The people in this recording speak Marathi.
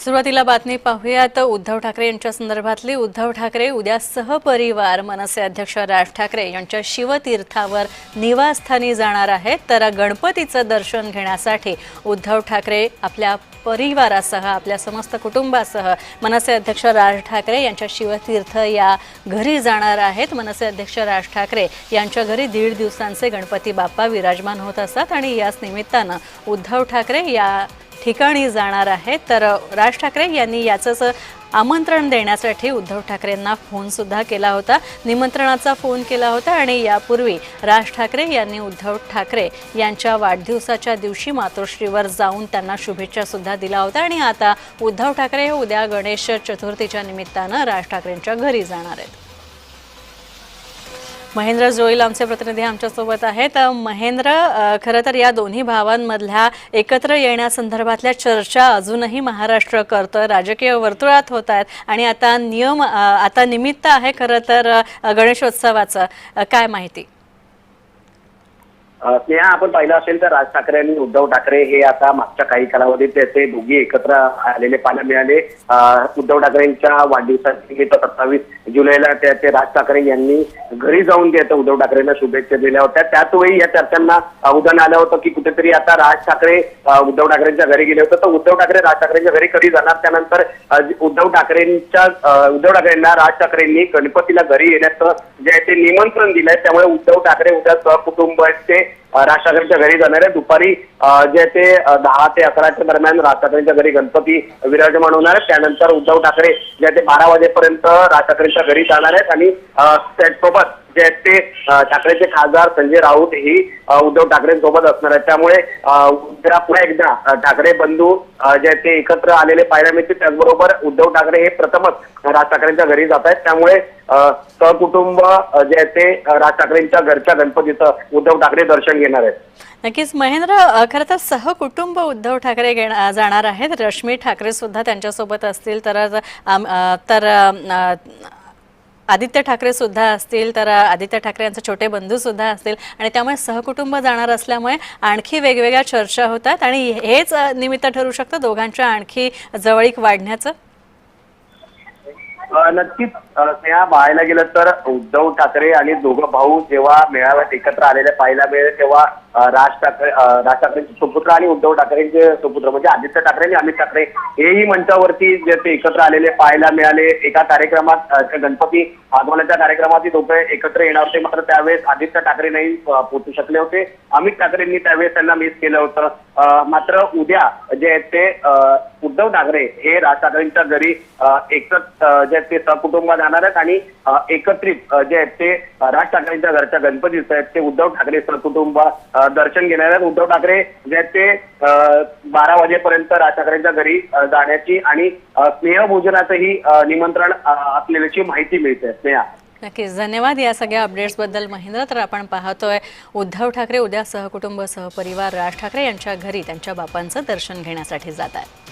सुरुवातीला बातमी पाहूयात. उद्धव ठाकरे यांच्या संदर्भातली उद्धव ठाकरे उद्या सहपरिवार मनसे अध्यक्ष राज ठाकरे यांच्या शिवतीर्थावर निवासस्थानी जाणार आहेत. तर गणपतीचं दर्शन घेण्यासाठी उद्धव ठाकरे आपल्या परिवारासह आपल्या समस्त कुटुंबासह मनसे अध्यक्ष राज ठाकरे यांच्या शिवतीर्थ या घरी जाणार आहेत. मनसे अध्यक्ष राज ठाकरे यांच्या घरी दीड दिवसांचे गणपती बाप्पा विराजमान होत असतात आणि याच निमित्तानं उद्धव ठाकरे या ठिकाणी जाणार आहेत तर राज ठाकरे यांनी याचंच आमंत्रण देण्यासाठी उद्धव ठाकरेंना फोनसुद्धा केला होता. निमंत्रणाचा फोन केला होता आणि यापूर्वी राज ठाकरे यांनी उद्धव ठाकरे यांच्या वाढदिवसाच्या दिवशी मातोश्रीवर जाऊन त्यांना शुभेच्छासुद्धा दिला होता आणि आता उद्धव ठाकरे हे उद्या गणेश चतुर्थीच्या निमित्तानं राज ठाकरेंच्या घरी जाणार आहेत. महेंद्र जोईल आमचे प्रतिनिधी आमच्यासोबत आहेत. महेंद्र खरं तर या दोन्ही भावांमधल्या एकत्र येण्यासंदर्भातल्या चर्चा अजूनही महाराष्ट्र करतोय राजकीय वर्तुळात होत आहेत आणि आता नियम आता निमित्त आहे खरं तर गणेशोत्सवाचं. काय माहिती? स्नेहा आपण पाहिलं असेल तर राज ठाकरे आणि उद्धव ठाकरे हे आता मागच्या काही कालावधीत त्याचे दोघी एकत्र आलेले पाहायला मिळाले. उद्धव ठाकरेंच्या वाढदिवसानिमित्त सत्तावीस जुलैला त्याचे राज ठाकरे यांनी घरी जाऊन ते उद्धव ठाकरेंना शुभेच्छा दिल्या होत्या. त्याचवेळी या चर्चांना उदाहरण आलं होतं की कुठेतरी आता राज ठाकरे उद्धव ठाकरेंच्या घरी गेले होते. तर उद्धव ठाकरे राज ठाकरेंच्या घरी कधी जाणार? त्यानंतर उद्धव ठाकरेंच्या उद्धव ठाकरेंना राज ठाकरेंनी गणपतीला घरी येण्याचं जे आहे ते निमंत्रण दिलंय. त्यामुळे उद्धव ठाकरे उद्या सहकुटुंबाचे राज ठाकरेंच्या घरी जाणार आहे. दुपारी जे ते दहा ते अकराच्या दरम्यान राज ठाकरेंच्या घरी गणपती विराजमान होणार आहेत त्यानंतर उद्धव ठाकरे जे ते बारा वाजेपर्यंत राज ठाकरेंच्या घरी जाणार आहेत आणि त्यासोबत त्याचसोबत जे आहेत ते ठाकरेचे खासदार संजय राऊत ही उद्धव ठाकरेंसोबत असणार आहेत. त्यामुळे उद्या पुन्हा एकदा ठाकरे बंधू जे आहेत ते एकत्र आलेले पाहायला मिळतील. त्याचबरोबर उद्धव ठाकरे हे प्रथमच राज ठाकरेंच्या घरी जात आहेत. त्यामुळे सहकुटुंब जे आहे ते राज ठाकरेंच्या घरच्या गणपतीचं उद्धव ठाकरे दर्शन घेणार आहेत. नक्कीच महेंद्र खरं तर सहकुटुंब उद्धव ठाकरे जाणार आहेत. रश्मी ठाकरे सुद्धा त्यांच्यासोबत असतील तर आम- अ, तर अ, आदित्य ठाकरे सुद्धा असतील तर आदित्य ठाकरे यांचे छोटे बंधू सुद्धा असतील. आणि त्यामुळे सहकुटुंब जाणार असल्यामुळे आणखी वेगवेगळ्या चर्चा होतात आणि हेच अ, निमित्त ठरू शकतं दोघांच्या आणखी जवळीक वाढण्याचं? नक्कीच त्या स्नेहा पाहायला गेलं तर उद्धव ठाकरे आणि दोघं भाऊ जेव्हा मेळाव्यात एकत्र आलेले पाहायला मिळेल तेव्हा राज ठाकरे राज ठाकरेंचे सुपुत्र आणि उद्धव ठाकरेंचे सुपुत्र. म्हणजे आदित्य ठाकरे आणि अमित ठाकरे हेही मंचावरती जे ते एकत्र आलेले पाहायला मिळाले. एका कार्यक्रमात गणपती आगमनाच्या कार्यक्रमात दोघे एकत्र येणार होते. मात्र त्यावेळेस आदित्य ठाकरे नाही पोचू शकले होते. अमित ठाकरेंनी त्यावेळेस त्यांना मिस केलं होतं. मात्र उद्या जे आहेत ते उद्धव ठाकरे हे राज ठाकरेंच्या घरी अ, एकत्र जे ते सहकुटुंब जाणार आहेत आणि एकत्रित जे आहेत ते राज ठाकरेंच्या घरच्या गणपतीचं आहेत ते उद्धव ठाकरे सहकुटुंब दर्शन घेणार आहेत. उद्धव ठाकरे जे आहेत ते बारा वाजेपर्यंत राज ठाकरेंच्या घरी जाण्याची आणि स्नेहभोजनाचंही निमंत्रण असलेल्याची माहिती मिळते. स्नेहा. नक्कीच. धन्यवाद या सगळ्या अपडेट्सबद्दल. महेंद्र तर आपण पाहतोय उद्धव ठाकरे उद्या सहकुटुंब सहपरिवार राज ठाकरे यांच्या घरी त्यांच्या बापांचं दर्शन घेण्यासाठी जात आहेत.